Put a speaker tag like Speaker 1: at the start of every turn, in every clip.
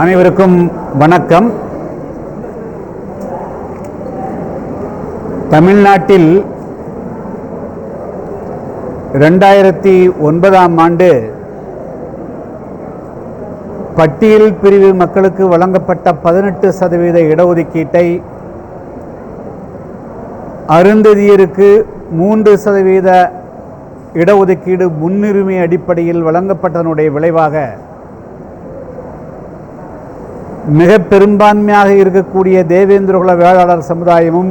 Speaker 1: அனைவருக்கும் வணக்கம். தமிழ்நாட்டில் ரெண்டாயிரத்தி ஒன்பதாம் ஆண்டு பட்டியல் பிரிவு மக்களுக்கு வழங்கப்பட்ட பதினெட்டு சதவீத இடஒதுக்கீட்டை அருந்ததியருக்கு மூன்று சதவீத இடஒதுக்கீடு முன்னுரிமை அடிப்படையில் வழங்கப்பட்டதனுடைய விளைவாக மிக பெரும்பான்மையாக இருக்கக்கூடிய தேவேந்திரகுல வேளாளர் சமுதாயமும்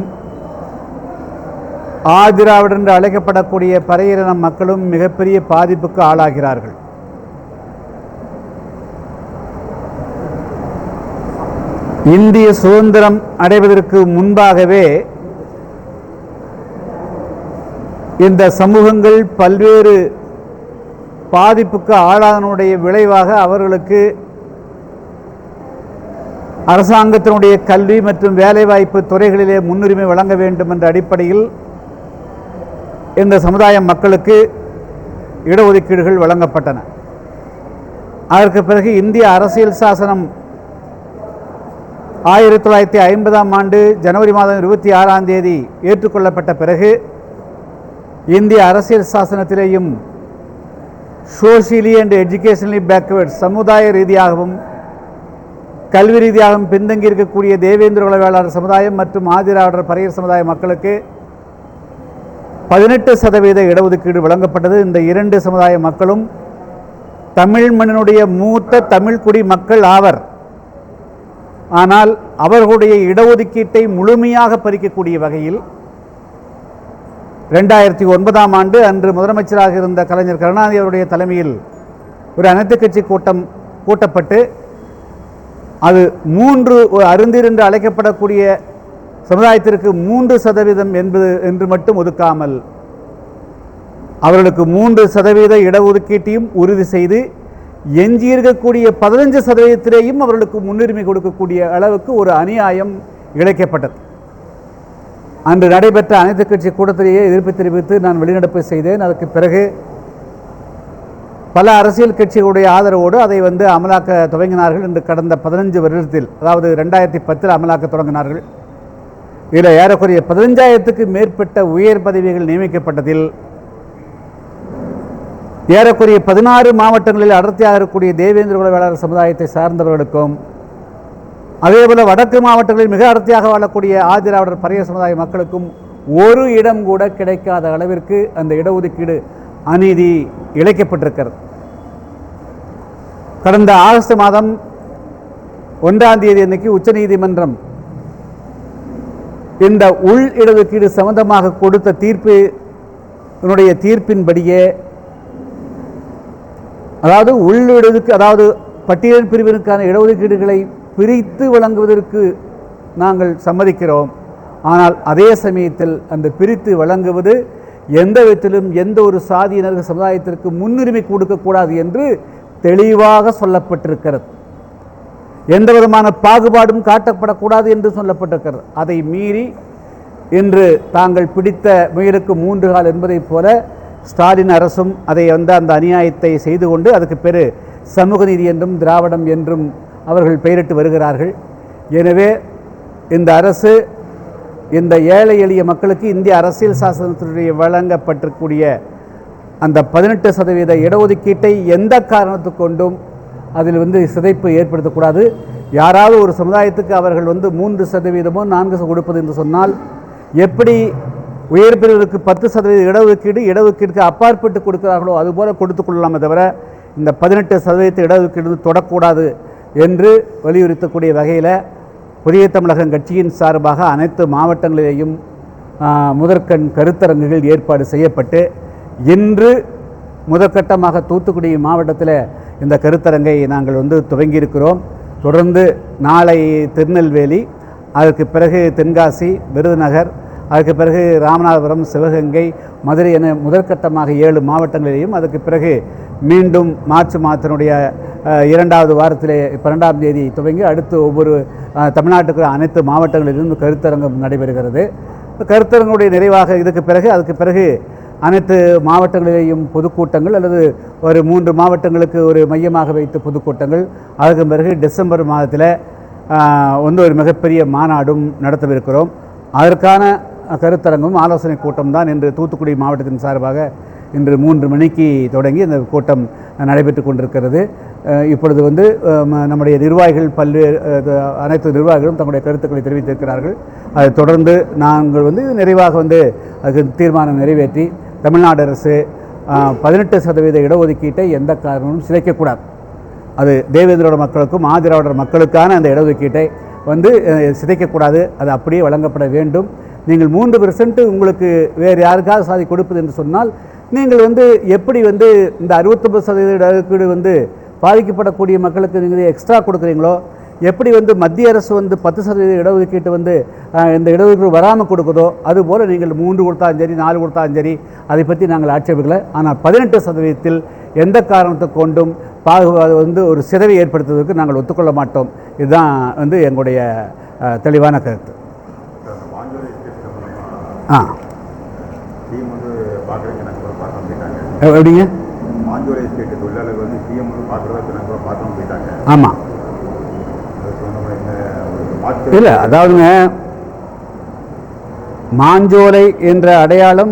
Speaker 1: ஆதிராவிடர் என்று அழைக்கப்படக்கூடிய பறையின மக்களும் மிகப்பெரிய பாதிப்புக்கு ஆளாகிறார்கள். இந்திய சுதந்திரம் அடைவதற்கு முன்பாகவே இந்த சமூகங்கள் பல்வேறு பாதிப்புக்கு ஆளாதனுடைய விளைவாக அவர்களுக்கு அரசாங்கத்தினுடைய கல்வி மற்றும் வேலைவாய்ப்பு துறைகளிலே முன்னுரிமை வழங்க வேண்டும் என்ற அடிப்படையில் இந்த சமுதாய மக்களுக்கு இடஒதுக்கீடுகள் வழங்கப்பட்டன. அதற்கு பிறகு இந்திய அரசியல் சாசனம் ஆயிரத்தி தொள்ளாயிரத்தி ஐம்பதாம் ஆண்டு ஜனவரி மாதம் இருபத்தி ஆறாம் தேதி ஏற்றுக்கொள்ளப்பட்ட பிறகு இந்திய அரசியல் சாசனத்திலேயும் சோசியலி அண்ட் எஜுகேஷனலி பேக்வேர்ட் சமுதாய ரீதியாகவும் கல்வி ரீதியாகவும் பின்தங்கி இருக்கக்கூடிய தேவேந்திர உளவியலாளர் சமுதாயம் மற்றும் ஆதிராவிடர் பரையர் சமுதாய மக்களுக்கு பதினெட்டு சதவீத இடஒதுக்கீடு வழங்கப்பட்டது. இந்த இரண்டு சமுதாய மக்களும் தமிழ் மண்ணினுடைய மூத்த தமிழ்குடி மக்கள் ஆவர். ஆனால் அவர்களுடைய இடஒதுக்கீட்டை முழுமையாக பறிக்கக்கூடிய வகையில் ரெண்டாயிரத்தி ஒன்பதாம் ஆண்டு அன்று முதலமைச்சராக இருந்த கலைஞர் கருணாநிதி அவருடைய தலைமையில் ஒரு அனைத்து கட்சி கூட்டம் கூட்டப்பட்டு அது மூன்று அருந்தீர் என்று அழைக்கப்படக்கூடிய சமுதாயத்திற்கு மூன்று சதவீதம் என்பது என்று மட்டும் ஒதுக்காமல் அவர்களுக்கு மூன்று சதவீத இடஒதுக்கீட்டையும் உறுதி செய்து எஞ்சியிருக்கக்கூடிய பதினஞ்சு சதவீதத்திலேயும் அவர்களுக்கு முன்னுரிமை கொடுக்கக்கூடிய அளவுக்கு ஒரு அநியாயம் இழைக்கப்பட்டது. அன்று நடைபெற்ற அனைத்து கட்சி கூட்டத்திலேயே எதிர்ப்பு தெரிவித்து நான் வெளிநடப்பு செய்தேன். அதற்கு பிறகு பல அரசியல் கட்சிகளுடைய ஆதரவோடு அதை வந்து அமலாக்க துவங்கினார்கள். என்று கடந்த பதினஞ்சு வருடத்தில் அதாவது ரெண்டாயிரத்தி பத்தில் அமலாக்க தொடங்கினார்கள். இதில் ஏறக்குறைய பதினஞ்சாயிரத்துக்கு மேற்பட்ட உயர் பதவிகள் நியமிக்கப்பட்டதில் ஏறக்குறைய பதினாறு மாவட்டங்களில் அடர்த்தியாக இருக்கக்கூடிய தேவேந்திர குல வேளாளர் சமுதாயத்தை சார்ந்தவர்களுக்கும் அதேபோல் வடக்கு மாவட்டங்களில் மிக அடர்த்தியாக வாழக்கூடிய ஆதிராவிடர் பறைய சமுதாய மக்களுக்கும் ஒரு இடம் கூட கிடைக்காத அளவிற்கு அந்த இடஒதுக்கீடு அநீதி இழைக்கப்பட்டிருக்கிறது. கடந்த ஆகஸ்ட் மாதம் ஒன்றாம் தேதி அன்னைக்கு உச்சநீதிமன்றம் இந்த உள் இடஒதுக்கீடு சம்பந்தமாக கொடுத்த தீர்ப்பு என்னுடைய தீர்ப்பின்படியே அதாவது உள் இடதுக்கு அதாவது பட்டியல் பிரிவினருக்கான இடஒதுக்கீடுகளை பிரித்து வழங்குவதற்கு நாங்கள் சம்மதிக்கிறோம். ஆனால் அதே சமயத்தில் அந்த பிரித்து வழங்குவது எந்த விதத்திலும் எந்த ஒரு சாதியினர் சமுதாயத்திற்கு முன்னுரிமை கொடுக்கக்கூடாது என்று தெளிவாக சொல்லப்பட்டிருக்கிறது. எந்த விதமான பாகுபாடும் காட்டப்படக்கூடாது என்று சொல்லப்பட்டிருக்கிறது. அதை மீறி இன்று தாங்கள் பிடித்த முயலுக்கு மூன்று கால் என்பதைப் போல ஸ்டாலின் அரசும் அதை வந்து அந்த அநியாயத்தை செய்து கொண்டு அதுக்கு பேர் சமூக நீதி என்றும் திராவிடம் என்றும் அவர்கள் பெயரிட்டு வருகிறார்கள். எனவே இந்த அரசு இந்த ஏழை எளிய மக்களுக்கு இந்திய அரசியல் சாசனத்தினுடைய வழங்கப்பட்டிருக்கூடிய அந்த பதினெட்டு சதவீத இடஒதுக்கீட்டை எந்த காரணத்து கொண்டும் அதில் வந்து சிதைப்பு ஏற்படுத்தக்கூடாது. யாராவது ஒரு சமுதாயத்துக்கு அவர்கள் வந்து மூன்று சதவீதமோ நான்கு கொடுப்பது என்று சொன்னால் எப்படி உயர் பிரிவுக்கு பத்து சதவீத இடஒதுக்கீடு இடஒதுக்கீடுக்கு அப்பாற்பட்டு கொடுக்கிறார்களோ அதுபோல கொடுத்து கொள்ளலாமே தவிர இந்த பதினெட்டு சதவீதத்தை இடஒதுக்கீடு தொடக்கூடாது என்று வலியுறுத்தக்கூடிய வகையில் புதிய தமிழகம் கட்சியின் சார்பாக அனைத்து மாவட்டங்களிலேயும் முதற்கண் கருத்தரங்குகள் ஏற்பாடு செய்யப்பட்டு இன்று முதற்கட்டமாக தூத்துக்குடி மாவட்டத்தில் இந்த கருத்தரங்கை நாங்கள் வந்து துவங்கியிருக்கிறோம். தொடர்ந்து நாளை திருநெல்வேலி அதற்கு பிறகு தென்காசி விருதுநகர் அதுக்கு பிறகு ராமநாதபுரம் சிவகங்கை மதுரை என முதற்கட்டமாக ஏழு மாவட்டங்களிலேயும் அதுக்கு பிறகு மீண்டும் மார்ச் மாதத்தினுடைய இரண்டாவது வாரத்திலே பன்னெண்டாம் தேதி துவங்கி அடுத்து ஒவ்வொரு தமிழ்நாட்டுக்கு அனைத்து மாவட்டங்களிலிருந்து கருத்தரங்கம் நடைபெறுகிறது. கருத்தரங்குடைய நிறைவாக இதுக்கு பிறகு அதுக்கு பிறகு அனைத்து மாவட்டங்களிலேயும் பொதுக்கூட்டங்கள் அல்லது ஒரு மூன்று மாவட்டங்களுக்கு ஒரு மையமாக வைத்து பொதுக்கூட்டங்கள். அதுக்கு பிறகு டிசம்பர் மாதத்தில் வந்து ஒரு மிகப்பெரிய மாநாடும் நடத்தவிருக்கிறோம். அதற்கான கருத்தரங்கும் ஆலோசனை கூட்டம் தான் இன்று தூத்துக்குடி மாவட்டத்தின் சார்பாக இன்று மூன்று மணிக்கு தொடங்கி இந்த கூட்டம் நடைபெற்று கொண்டிருக்கிறது. இப்பொழுது வந்து நம்முடைய நிர்வாகிகள் பல்வேறு அனைத்து நிர்வாகிகளும் தங்களுடைய கருத்துக்களை தெரிவித்திருக்கிறார்கள். அதை தொடர்ந்து நாங்கள் வந்து நிறைவாக வந்து அதுக்கு தீர்மானம் நிறைவேற்றி தமிழ்நாடு அரசு பதினெட்டு சதவீத இடஒதுக்கீட்டை எந்த காரணமும் சிதைக்கக்கூடாது. அது தேவேந்திரோட மக்களுக்கும் ஆதிராவிடர் மக்களுக்கான அந்த இடஒதுக்கீட்டை வந்து சிதைக்கக்கூடாது. அது அப்படியே வழங்கப்பட வேண்டும். நீங்கள் மூன்று பெர்சன்ட் உங்களுக்கு வேறு யாருக்காவது சாதி கொடுப்பது என்று சொன்னால் நீங்கள் வந்து எப்படி வந்து இந்த அறுபத்தொம்பது சதவீத இடஒதுக்கீடு வந்து பாதிக்கப்படக்கூடிய மக்களுக்கு நீங்கள் எக்ஸ்ட்ரா கொடுக்குறீங்களோ எப்படி வந்து மத்திய அரசு வந்து பத்து சதவீத இடஒதுக்கீட்டு வந்து இந்த இடஒதுக்கீடு வராமல் கொடுக்குதோ அதுபோல் நீங்கள் மூன்று கொடுத்தாலும் சரி நாலு கொடுத்தாலும் சரி அதை பற்றி நாங்கள் ஆட்சேபிக்கலை. ஆனால் பதினெட்டு சதவீதத்தில் எந்த காரணத்தை கொண்டும் பாகுபாடு வந்து ஒரு சிதைவை ஏற்படுத்துவதற்கு நாங்கள் ஒத்துக்கொள்ள மாட்டோம். இதுதான் வந்து எங்களுடைய தெளிவான கருத்து. ஆ.
Speaker 2: சிஎம் வந்து பார்க்குறதுக்கு நாங்கள் கூட பார்த்தோம் போயிட்டாங்க.
Speaker 1: எப்படிங்க?
Speaker 2: மாஞ்சோலை எஸ்டேட் தொழிலாளர்கள் வந்து சிஎம் வந்து பார்க்குறதுக்கு நாங்கள் கூட பார்த்தோம் போயிட்டாங்க.
Speaker 1: ஆமாம் இல்லை அதாவதுங்க மாஞ்சோலை என்ற அடையாளம்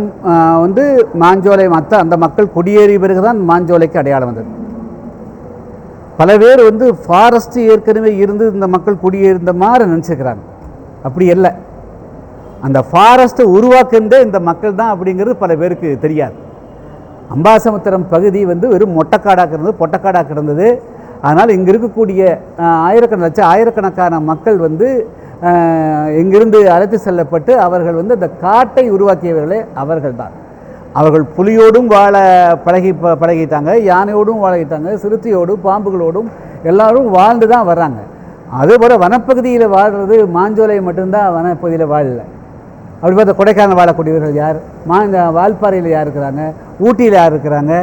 Speaker 1: வந்து மாஞ்சோலை மற்ற அந்த மக்கள் குடியேறிய பிறகு தான் மாஞ்சோலைக்கு அடையாளம் வந்தது. பல பேர் வந்து ஃபாரஸ்ட் ஏற்கனவே இருந்து இந்த மக்கள் குடியேறிந்த மாதிரி நினச்சிக்கிறாங்க. அப்படி இல்லை. அந்த ஃபாரஸ்ட்டை உருவாக்குன்ற இந்த மக்கள் தான் அப்படிங்கிறது பல பேருக்கு தெரியாது. அம்பாசமுத்திரம் பகுதி வந்து வெறும் மொட்டைக்காடாக இருந்தது பொட்டக்காடாக கிடந்தது. அதனால் இங்கே இருக்கக்கூடிய ஆயிரக்கண லட்சம் ஆயிரக்கணக்கான மக்கள் வந்து இங்கிருந்து அழைத்து செல்லப்பட்டு அவர்கள் வந்து அந்த காட்டை உருவாக்கியவர்களே அவர்கள் தான் அவர்கள் புலியோடும் வாழ பழகி ப- பழகிட்டாங்க யானையோடும் வாழகிட்டாங்க சிறுத்தையோடும் பாம்புகளோடும் எல்லோரும் வாழ்ந்து தான் வர்றாங்க அதேபோல் வனப்பகுதியில் வாழ்கிறது மாஞ்சோலை மட்டும்தான் வனப்பகுதியில் வாழலை. அப்படி பார்த்தா கொடைக்கானல் வாழக்கூடியவர்கள் யார்? மா இந்த வால்பாறையில் யார் இருக்கிறாங்க? ஊட்டியில் யார் இருக்கிறாங்க?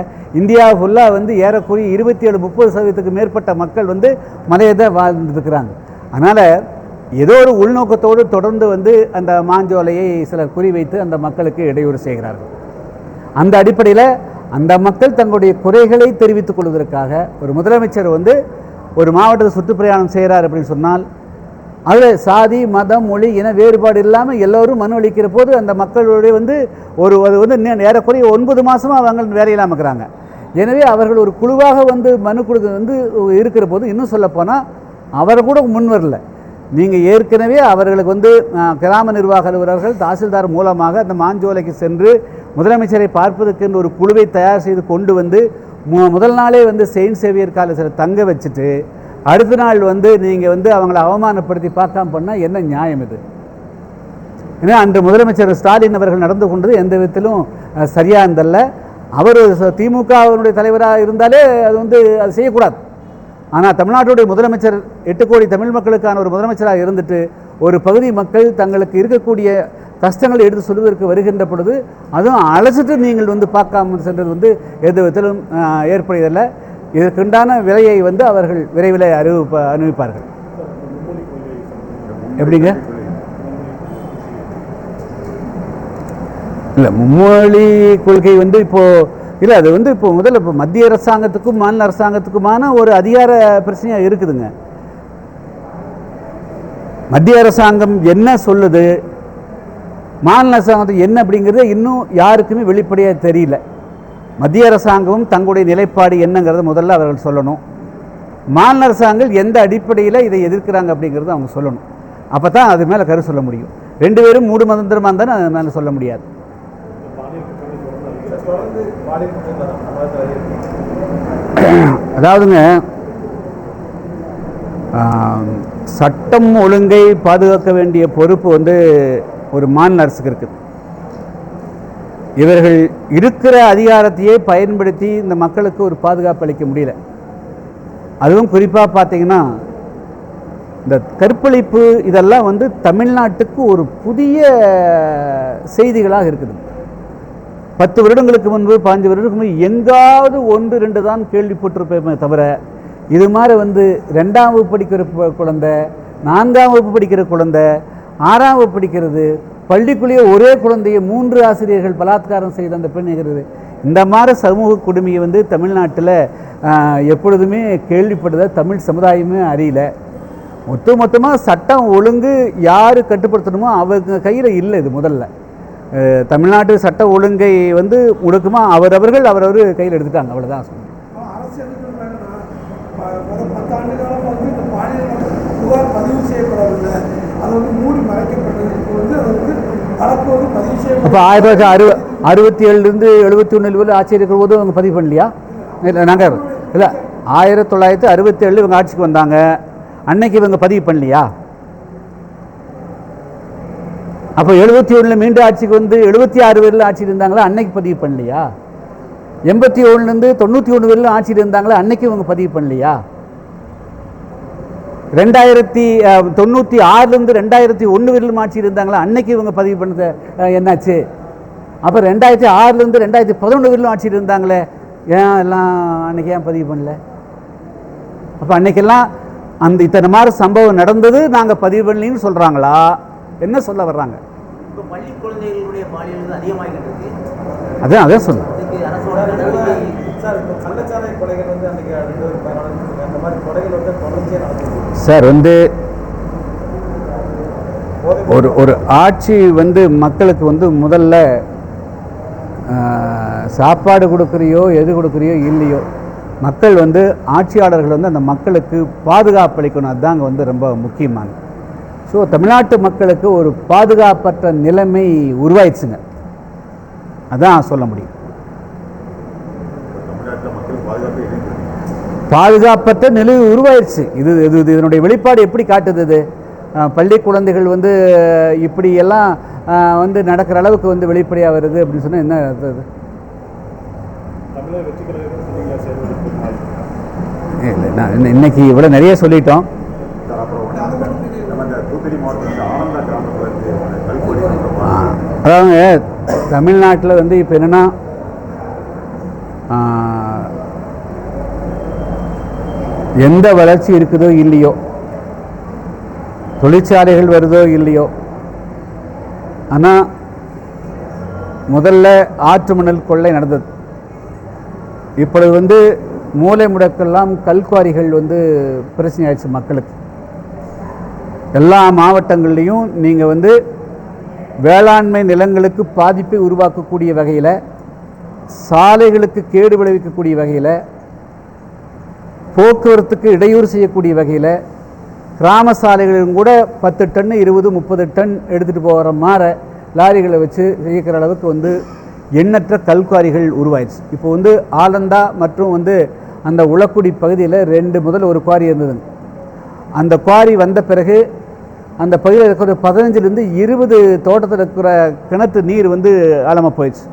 Speaker 1: இந்தியா ஃபுல்லாக வந்து ஏறக்குறைய இருபத்தி ஏழு முப்பது சதவீதத்துக்கு மேற்பட்ட மக்கள் வந்து மலையை தான் வாழ்ந்துருக்கிறாங்க. அதனால் ஏதோ ஒரு உள்நோக்கத்தோடு தொடர்ந்து வந்து அந்த மாஞ்சோலையை சிலர் குறிவைத்து அந்த மக்களுக்கு இடையூறு செய்கிறார்கள். அந்த அடிப்படையில் அந்த மக்கள் தங்களுடைய குறைகளை தெரிவித்துக் கொள்வதற்காக ஒரு முதலமைச்சர் வந்து ஒரு மாவட்டத்தை சுற்றுப்பிரயாணம் செய்கிறார் அப்படின்னு சொன்னால் அதில் சாதி மதம் மொழி இன வேறுபாடு இல்லாமல் எல்லோரும் மனு அளிக்கிற போது அந்த மக்களுடைய வந்து ஒரு அது வந்து நே- ஏறக்குறைய ஒன்பது மாதமாக அவங்க வேலையில்லாம இருக்கிறாங்க. எனவே அவர்கள் ஒரு குழுவாக வந்து மனு கொடுக்க வந்து இருக்கிற போது இன்னும் சொல்லப்போனால் அவர் கூட முன் வரல. நீங்கள் ஏற்கனவே அவர்களுக்கு வந்து கிராம நிர்வாக அலுவலர்கள் தாசில்தார் மூலமாக அந்த மாஞ்சோலைக்கு சென்று முதலமைச்சரை பார்ப்பதற்கென்று ஒரு குழுவை தயார் செய்து கொண்டு வந்து மு- முதல் நாளே வந்து செயின்ட் சேவியர் காலேஜில் தங்க வச்சுட்டு அடுத்த நாள் வந்து நீங்கள் வந்து அவங்கள அவமானப்படுத்தி பார்க்காம பண்ணால் என்ன நியாயம் இது? ஏன்னா அன்று முதலமைச்சர் ஸ்டாலின் அவர்கள் நடந்து கொண்டது எந்த விதத்திலும் சரியாக இருந்தல்ல. அவர் திமுகவினுடைய தலைவராக இருந்தாலே அது வந்து அது செய்யக்கூடாது. ஆனால் தமிழ்நாட்டுடைய முதலமைச்சர் எட்டு கோடி தமிழ் மக்களுக்கான ஒரு முதலமைச்சராக இருந்துட்டு ஒரு பகுதி மக்கள் தங்களுக்கு இருக்கக்கூடிய கஷ்டங்களை எடுத்து சொல்வதற்கு வருகின்ற பொழுது அதுவும் அழைச்சிட்டு நீங்கள் வந்து பார்க்காம சென்றது வந்து எந்த விதத்திலும் ஏற்படுதில்லை இதற்குண்டான விலையை வந்து அவர்கள் விரைவில் அறிவிப்ப அறிவிப்பார்கள் எப்படிங்க? இல்லை மும்மொழி கொள்கை வந்து இப்போ இல்லை அது வந்து இப்போ முதல்ல இப்போ மத்திய அரசாங்கத்துக்கும் மாநில அரசாங்கத்துக்குமான ஒரு அதிகார பிரச்சனையாக இருக்குதுங்க. மத்திய அரசாங்கம் என்ன சொல்லுது? மாநில அரசாங்கத்துக்கு என்ன அப்படிங்கிறது இன்னும் யாருக்குமே வெளிப்படையாக தெரியல. மத்திய அரசாங்கமும் தங்களுடைய நிலைப்பாடு என்னங்கிறத முதல்ல அவர்கள் சொல்லணும். மாநில அரசாங்கங்கள் எந்த அடிப்படையில் இதை எதிர்க்கிறாங்க அப்படிங்கிறத அவங்க சொல்லணும். அப்போ தான் அது மேலே கரு சொல்ல முடியும். ரெண்டு பேரும் மூடு மந்திரமாக இருந்தாலும் அது மேலே சொல்ல முடியாது. அதாவதுங்க சட்டம் ஒழுங்கை பாதுகாக்க வேண்டிய பொறுப்பு வந்து ஒரு மாநில அரசுக்கு இருக்குது. இவர்கள் இருக்கிற அதிகாரத்தையே பயன்படுத்தி இந்த மக்களுக்கு ஒரு பாதுகாப்பு அளிக்க முடியல. அதுவும் குறிப்பாக பார்த்தீங்கன்னா இந்த கற்பழிப்பு இதெல்லாம் வந்து தமிழ்நாட்டுக்கு ஒரு புதிய செய்திகளாக இருக்குது. பத்து வருடங்களுக்கு முன்பு பாஞ்சு வருடங்களுக்கு முன்பு எங்காவது ஒன்று ரெண்டு தான் கேள்விப்பட்டிருப்பேமே தவிர இது மாதிரி வந்து ரெண்டாம் வகுப்பு படிக்கிற குழந்தை நான்காம் வகுப்பு படிக்கிற குழந்தை ஆறாம் வகுப்பு படிக்கிறது பள்ளிக்குள்ளேயே ஒரே குழந்தையை மூன்று ஆசிரியர்கள் பலாத்காரம் செய்த அந்த பெண் நிகழ்வு இந்த மாதிரி சமூக கொடுமையை வந்து தமிழ்நாட்டில் எப்பொழுதுமே கேள்விப்படுத தமிழ் சமுதாயமே அறியல. மொத்த மொத்தமாக சட்டம் ஒழுங்கு யார் கட்டுப்படுத்தணுமோ அவங்க கையில் இல்லை இது முதல்ல. தமிழ்நாட்டு சட்ட ஒழுங்கை வந்து முழுக்கமாக அவரவர்கள் அவரவர் கையில் எடுத்துட்டாங்க. அவ்வளோதான் சொல்லுங்கள்
Speaker 3: அரசு என்ன சொல்றாங்கன்னா ப- முதல் பத்தாண்டு காலம் வந்து இந்த பாலியல் புகார் பதிவு செய்யப்படவில்லை அது வந்து மூடி மறைக்கப்பட்டது இப்போ வந்து அது வந்து வழக்கு வந்து பதிவு
Speaker 1: அப்போ ஆயிரத்தி தொள்ளாயிரத்தி அறு அறுபத்தி ஏழுலேருந்து எழுபத்தி ஒன்றில் வரை ஆட்சி இருக்கிற போது அவங்க பதிவு பண்ணலையா? இல்லை நாங்கள் இல்லை ஆயிரத்தி தொள்ளாயிரத்தி அறுபத்தி ஏழில் இவங்க ஆட்சிக்கு வந்தாங்க. அன்னைக்கு இவங்க பதிவு பண்ணலையா? அப்போ எழுபத்தி ஒன்றில் மீண்டும் ஆட்சிக்கு வந்து எழுபத்தி ஆறு வரையில் ஆட்சியில் இருந்தாங்களா? அன்னைக்கு பதிவு பண்ணலையா? எண்பத்தி ஒன்றுலேருந்து தொண்ணூற்றி ஒன்று வரையிலும் ஆட்சியில் இருந்தாங்களா? அன்னைக்கு இவங்க பதிவு பண்ணலையா? ரெண்டாயிரத்தி தொண்ணூற்றி ஆறுலேருந்து ரெண்டாயிரத்தி ஒன்று வரையிலும் ஆட்சியில் இருந்தாங்களா அன்னைக்கு இவங்க பதிவு பண்ணது என்னாச்சு? அப்போ ரெண்டாயிரத்தி ஆறுலேருந்து ரெண்டாயிரத்தி பதினொன்று வரையிலும் ஆட்சியில் இருந்தாங்களே ஏன் எல்லாம் அன்னைக்கு ஏன் பதிவு பண்ணல? அப்போ அன்னைக்கெல்லாம் அந்த இத்தனை மாதிரி சம்பவம் நடந்தது நாங்கள் பதிவு பண்ணலின்னு சொல்கிறாங்களா என்ன சொல்ல வர்றாங்க? அதான் அதான்
Speaker 4: இப்போ கள்ளச்சாராய கொலைகள் வந்து அன்றைக்கி அந்த மாதிரி கொலைகள் வந்து தொடர்ச்சியாக
Speaker 1: சார் வந்து ஒரு ஒரு ஆட்சி வந்து மக்களுக்கு வந்து முதல்ல சாப்பாடு கொடுக்குறியோ எது கொடுக்குறியோ இல்லையோ மக்கள் வந்து ஆட்சியாளர்கள் வந்து அந்த மக்களுக்கு பாதுகாப்பு அளிக்கணும். அதுதாங்க வந்து ரொம்ப முக்கியமானது ஸோ தமிழ்நாட்டு மக்களுக்கு ஒரு பாதுகாப்பற்ற நிலைமை உருவாயிடுச்சுங்க. அதான் சொல்ல முடியும்
Speaker 2: தமிழ்நாட்டில் மக்கள் பாதுகாப்பு இல்லைன்னு
Speaker 1: பாதுகாப்பற்ற நிலை உருவாயிருச்சு. இது இது இது இதனுடைய வெளிப்பாடு எப்படி காட்டுது இது? பள்ளி குழந்தைகள் வந்து இப்படி எல்லாம் வந்து நடக்கிற அளவுக்கு வந்து வெளிப்படையாக வருது அப்படின்னு சொன்னால் என்ன
Speaker 4: செயல்படுத்த
Speaker 1: இல்லை நான் இன்ன- இன்னைக்கு இவ்வளோ நிறைய சொல்லிட்டோம். அதாவதுங்க தமிழ்நாட்டில் வந்து இப்போ என்னென்னா எந்த வளர்ச்சி இருக்குதோ இல்லையோ தொழிற்சாலைகள் வருதோ இல்லையோ ஆனால் முதல்ல ஆற்று மணல் கொள்ளை நடந்தது. இப்பொழுது வந்து மூளை முடக்கெல்லாம் கல்குவாரிகள் வந்து பிரச்சனையாயிடுச்சு மக்களுக்கு. எல்லா மாவட்டங்கள்லேயும் நீங்கள் வந்து வேளாண்மை நிலங்களுக்கு பாதிப்பை உருவாக்கக்கூடிய வகையில் சாலைகளுக்கு கேடு விளைவிக்கக்கூடிய வகையில் போக்குவரத்துக்கு இடையூறு செய்யக்கூடிய வகையில் கிராம சாலைகளிலும் கூட பத்து டன் இருபது முப்பது டன் எடுத்துகிட்டு போகிற மாதிரி லாரிகளை வச்சு இயக்கிற அளவுக்கு வந்து எண்ணற்ற கல்குவாரிகள் உருவாயிடுச்சு. இப்போ வந்து ஆலந்தா மற்றும் வந்து அந்த உளக்குடி பகுதியில் ரெண்டு முதல் ஒரு குவாரி இருந்ததுங்க. அந்த குவாரி வந்த பிறகு அந்த பகுதியில் இருக்கிற பதினஞ்சுலேருந்து இருபது தோட்டத்தில் இருக்கிற கிணத்து நீர் வந்து ஆழமாக போயிடுச்சு.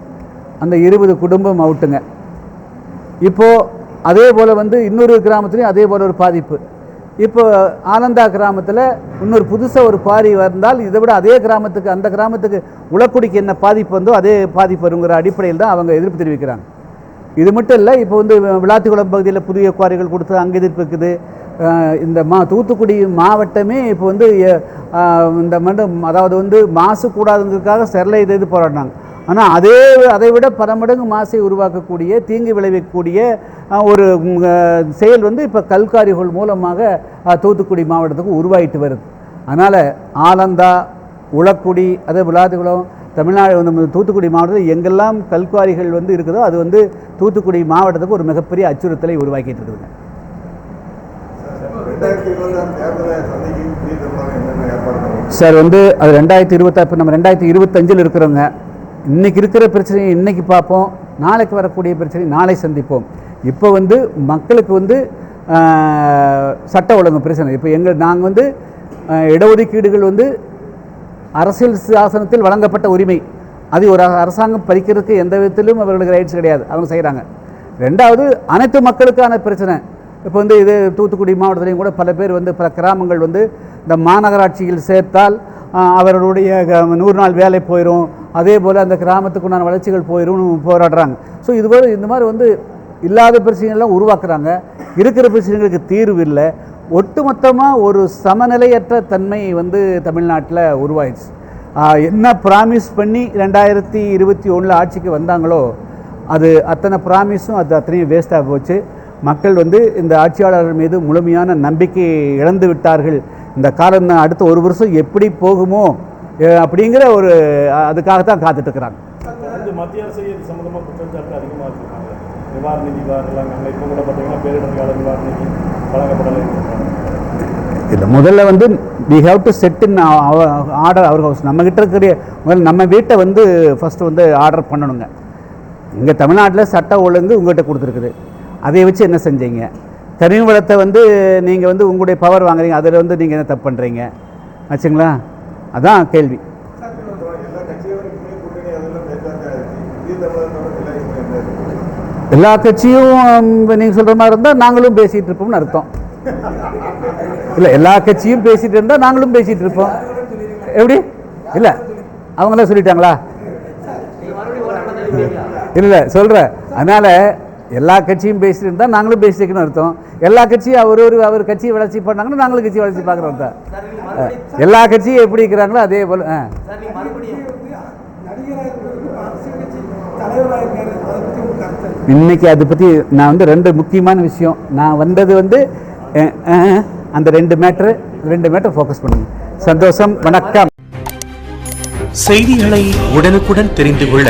Speaker 1: அந்த இருபது குடும்பம் அவுட்டுங்க. இப்போது அதே போல் வந்து இன்னொரு கிராமத்துலேயும் அதே போல் ஒரு பாதிப்பு. இப்போ ஆனந்தா கிராமத்தில் இன்னொரு புதுசாக ஒரு குவாரி வந்தால் இதை விட அதே கிராமத்துக்கு அந்த கிராமத்துக்கு உளக்குடிக்கு என்ன பாதிப்பு வந்தோ அதே பாதிப்பு வருங்கிற அடிப்படையில் தான் அவங்க எதிர்ப்பு தெரிவிக்கிறாங்க. இது மட்டும் இல்லை இப்போ வந்து விளாத்திக்குளம் பகுதியில் புதிய குவாரிகள் கொடுத்து அங்கே எதிர்ப்பு இருக்குது. இந்த மா தூத்துக்குடி மாவட்டமே இப்போ வந்து இந்த மட்டும் அதாவது வந்து மாசு கூடாதுங்கிறதுக்காக ஸ்டெர்லைட் இது போராடினாங்க. ஆனால் அதே அதை விட பல மடங்கு மாசை உருவாக்கக்கூடிய தீங்கு விளைவிக்கக்கூடிய ஒரு செயல் வந்து இப்போ கல்காரிகள் மூலமாக தூத்துக்குடி மாவட்டத்துக்கு உருவாகிட்டு வருது. அதனால் ஆலந்தா உளக்குடி அதே விளாத்திக்குளம் தமிழ்நாடு வந்து தூத்துக்குடி மாவட்டத்தில் எங்கெல்லாம் கல்குவாரிகள் வந்து இருக்குதோ அது வந்து தூத்துக்குடி மாவட்டத்துக்கு ஒரு மிகப்பெரிய அச்சுறுத்தலை உருவாக்கிட்டு இருக்குதுங்க
Speaker 2: ரெண்டாயிரத்தி இருபதாம் தேர்தலை சந்திக்கு புதிய தமிழகம் என்னென்ன ஏற்பாடு பண்ணி
Speaker 1: சார் வந்து அது ரெண்டாயிரத்தி இருபத்தா இப்போ நம்ம ரெண்டாயிரத்தி இருபத்தஞ்சில் இருக்கிறோங்க இன்னைக்கு இருக்கிற பிரச்சனையை இன்னைக்கு பார்ப்போம். நாளைக்கு வரக்கூடிய பிரச்சனை நாளை சந்திப்போம். இப்போ வந்து மக்களுக்கு வந்து சட்ட ஒழுங்கு பிரச்சனை. இப்போ எங்கள் நாங்கள் வந்து இடஒதுக்கீடுகள் வந்து அரசியல் சாசனத்தில் வழங்கப்பட்ட உரிமை. அது ஒரு அரசாங்கம் பறிக்கிறதுக்கு எந்த விதத்திலும் அவர்களுக்கு ரைட்ஸ் கிடையாது. அவங்க செய்கிறாங்க ரெண்டாவது அனைத்து மக்களுக்கான பிரச்சனை. இப்போ வந்து இது தூத்துக்குடி மாவட்டத்திலையும் கூட பல பேர் வந்து பல கிராமங்கள் வந்து இந்த மாநகராட்சியில் சேர்த்தால் அவர்களுடைய க- நூறு நாள் வேலை போயிடும் அதே போல் அந்த கிராமத்துக்குண்டான வளர்ச்சிகள் போயிடும்னு போராடுறாங்க. ஸோ இது போல் இந்த மாதிரி வந்து இல்லாத பிரச்சனைகள்லாம் உருவாக்குறாங்க. இருக்கிற பிரச்சனைகளுக்கு தீர்வு இல்லை. ஒட்டுமொத்தமாக ஒரு சமநிலையற்ற தன்மை வந்து தமிழ்நாட்டில் உருவாயிடுச்சு. என்ன ப்ராமிஸ் பண்ணி ரெண்டாயிரத்தி இருபத்தி ஒன்றில் ஆட்சிக்கு வந்தாங்களோ அது அத்தனை ப்ராமிஸும் அது அத்தனையும் வேஸ்ட்டாக போச்சு. மக்கள் வந்து இந்த ஆட்சியாளர்கள் மீது முழுமையான நம்பிக்கை இழந்து விட்டார்கள். இந்த காலம் அடுத்த ஒரு வருஷம் எப்படி போகுமோ அப்படிங்கிற ஒரு அதுக்காகத்தான் காத்துட்ருக்குறாங்க.
Speaker 5: மத்திய அரசு இது சம்மந்தமாக குற்றச்சாட்டு அதிகமாக வச்சுருக்காங்க. நிவாரண நிதி வரலாங்க இப்போ கூட பார்த்தீங்கன்னா பேரிடர் கால நிவாரண நிதி வழங்கப்படலை.
Speaker 1: இல்லை முதல்ல வந்து we have to set in order our house நம்மக்கிட்ட இருக்கிற முதல்ல நம்ம வீட்டை வந்து ஃபஸ்ட்டு வந்து ஆர்டர் பண்ணணுங்க. இங்கே தமிழ்நாட்டில் சட்ட ஒழுங்கு உங்கள்கிட்ட கொடுத்துருக்குது. அதை வச்சு என்ன செஞ்சீங்க? கனிம வளத்தை வந்து நீங்கள் வந்து உங்களுடைய பவர் வாங்குறீங்க. அதில் வந்து நீங்கள் என்ன தப்பு பண்ணுறீங்க ஆச்சுங்களா? அதான் கேள்வி.
Speaker 2: எல்லா
Speaker 1: கட்சியும் நீங்கள் சொல்கிற மாதிரி இருந்தால் நாங்களும் பேசிகிட்டு இருப்போம்னு அர்த்தம். இல்லை எல்லா கட்சியும் பேசிகிட்டு இருந்தால் நாங்களும் பேசிகிட்டு இருப்போம். எப்படி? இல்லை அவங்களாம் சொல்லிட்டாங்களா? இல்லை சொல்கிறேன் அதனால் எல்லா கட்சியும் பேசிட்டு இருந்தால் நாங்களும் பேசிட்டுருக்கணும் அர்த்தம். எல்லா கட்சியும் அவர் ஒரு அவர் கட்சியை வளர்ச்சி பண்ணாங்கன்னா நாங்களும் கட்சி வளர்ச்சி பார்க்குறோம் தான் எல்லா கட்சியும் எப்படி இருக்கிறாங்களோ அதே போல் ஆ இன்னைக்கு அதை பற்றி நான் வந்து ரெண்டு முக்கியமான விஷயம். நான் வந்தது வந்து அந்த ரெண்டு மேட்ரு ரெண்டு மேட்ரு ஃபோக்கஸ் பண்ணுங்க. சந்தோஷம் வணக்கம்.
Speaker 6: செய்திகளை உடனுக்குடன் தெரிந்து கொள்ள